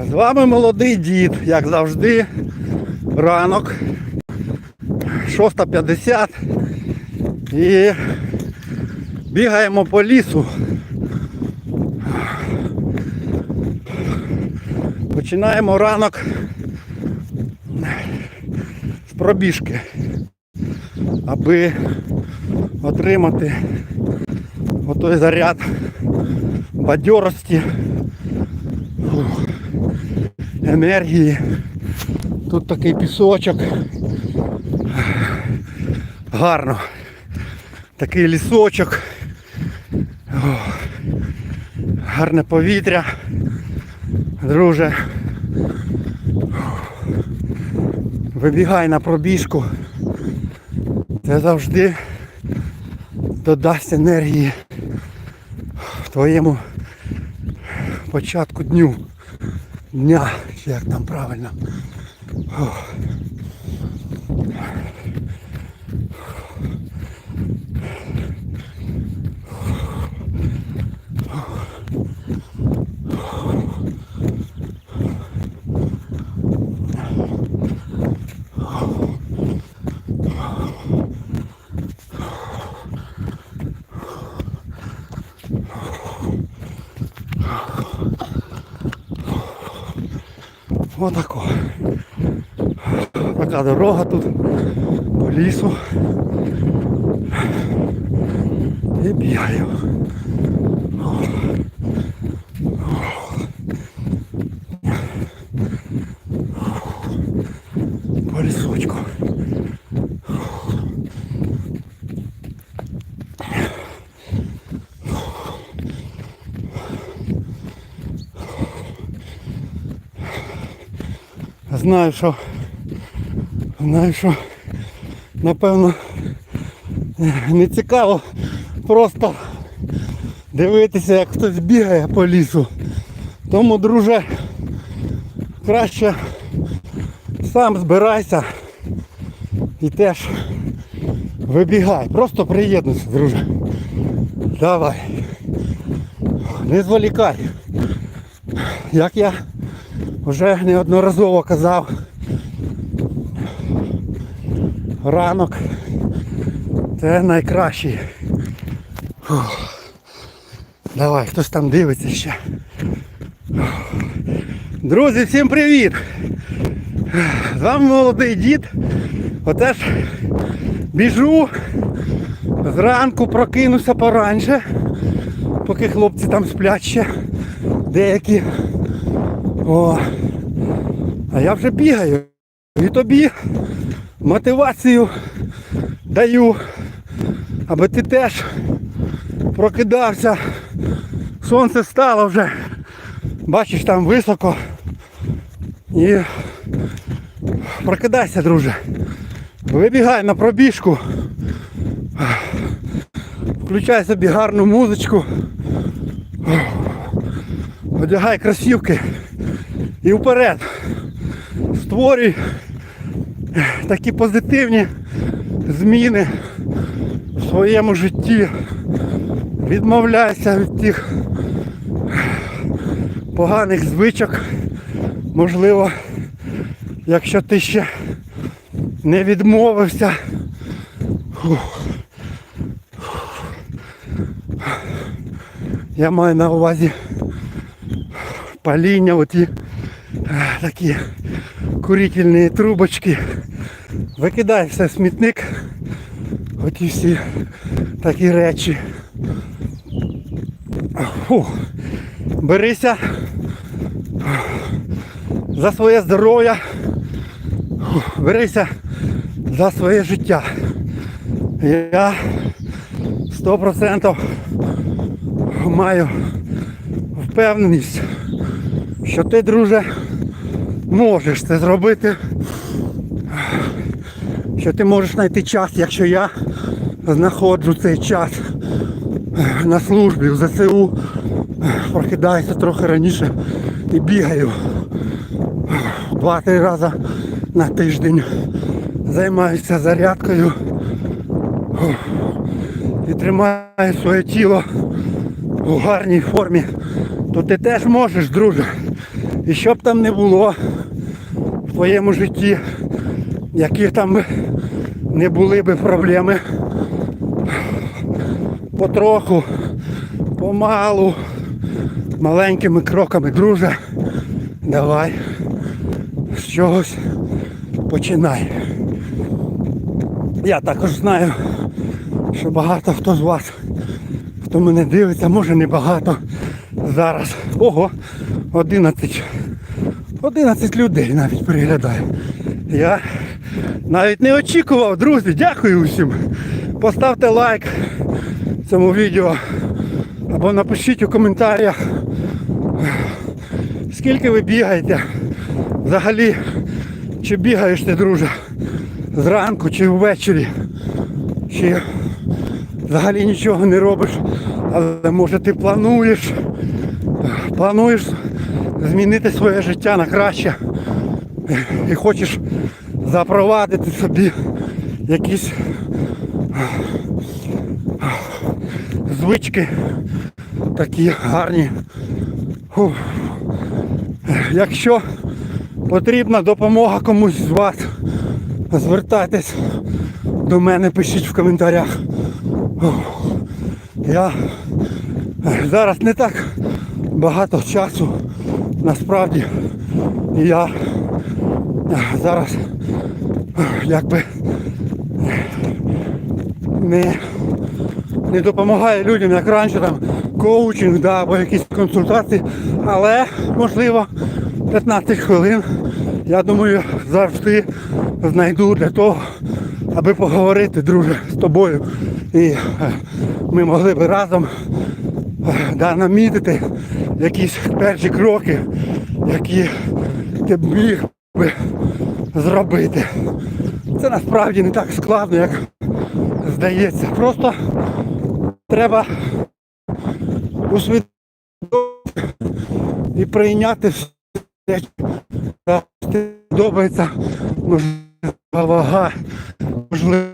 З вами молодий дід, як завжди, ранок. 6.50 і бігаємо по лісу. Починаємо ранок з пробіжки, аби отримати отой заряд бадьорості, фух, енергії. Тут такий пісочок. Гарно. Такий лісочок. Гарне повітря. Друже. Вибігай на пробіжку. Це завжди додасть енергії в твоєму початку дню. Дня, чи як там правильно. Ох. Отако. Така дорога тут по лісу. І бігаю. По лісочку. Знаю, що знаю, що напевно не цікаво просто дивитися, як хтось бігає по лісу. Тому, друже, краще сам збирайся і теж вибігай. Просто приєднуйся, друже. Давай. Не зволікай. Як я вже неодноразово казав, ранок це найкращий. Давай, хтось там дивиться ще. Друзі, всім привіт! З вами молодий дід. Отеж біжу. Зранку прокинуся пораньше, поки хлопці там сплять ще деякі. О, а я вже бігаю. І тобі мотивацію даю, аби ти теж прокидався. Сонце стало вже. Бачиш там високо. І прокидайся, друже. Вибігай на пробіжку. Включай собі гарну музичку. Одягай кросівки і вперед. Створюй такі позитивні зміни в своєму житті. Відмовляйся від тих поганих звичок. Можливо, якщо ти ще не відмовився. Я маю на увазі паління, оті такі курительні трубочки. Викидай все смітник. Оті всі такі речі. Фу. Берися за своє здоров'я. Берися за своє життя. Я 100% маю впевненість, що ти, друже, можеш це зробити. Що ти можеш знайти час, якщо я знаходжу цей час на службі в ЗСУ, прокидаюся трохи раніше і бігаю два-три рази на тиждень. Займаюся зарядкою і тримаю своє тіло у гарній формі, то ти теж можеш, друже. І що б там не було твоєму житті, які там не були би проблеми, потроху, помалу, маленькими кроками, друже, давай з чогось починай. Я також знаю, що багато хто з вас, хто мене дивиться, може не багато зараз. Ого, 11. 11 людей навіть переглядає. Я навіть не очікував, друзі. Дякую усім. Поставте лайк цьому відео або напишіть у коментарях, скільки ви бігаєте. Взагалі, чи бігаєш ти, друже, зранку чи ввечері, чи взагалі нічого не робиш, але може ти плануєш, плануєш змінити своє життя на краще і хочеш запровадити собі якісь звички такі гарні. Фух. Якщо потрібна допомога комусь з вас, звертайтесь до мене, пишіть в коментарях. Фух. Я зараз не так багато часу насправді. Я зараз якби не, не допомагаю людям, як раніше там коучинг да, або якісь консультації, але можливо 15 хвилин, я думаю, завжди знайду для того, аби поговорити, друже, з тобою. І е, ми могли би разом е, да, намітити якісь перші кроки, які ти міг би зробити. Це насправді не так складно, як здається. Просто треба усвідомити і прийняти все, що подобається, вага, можливо,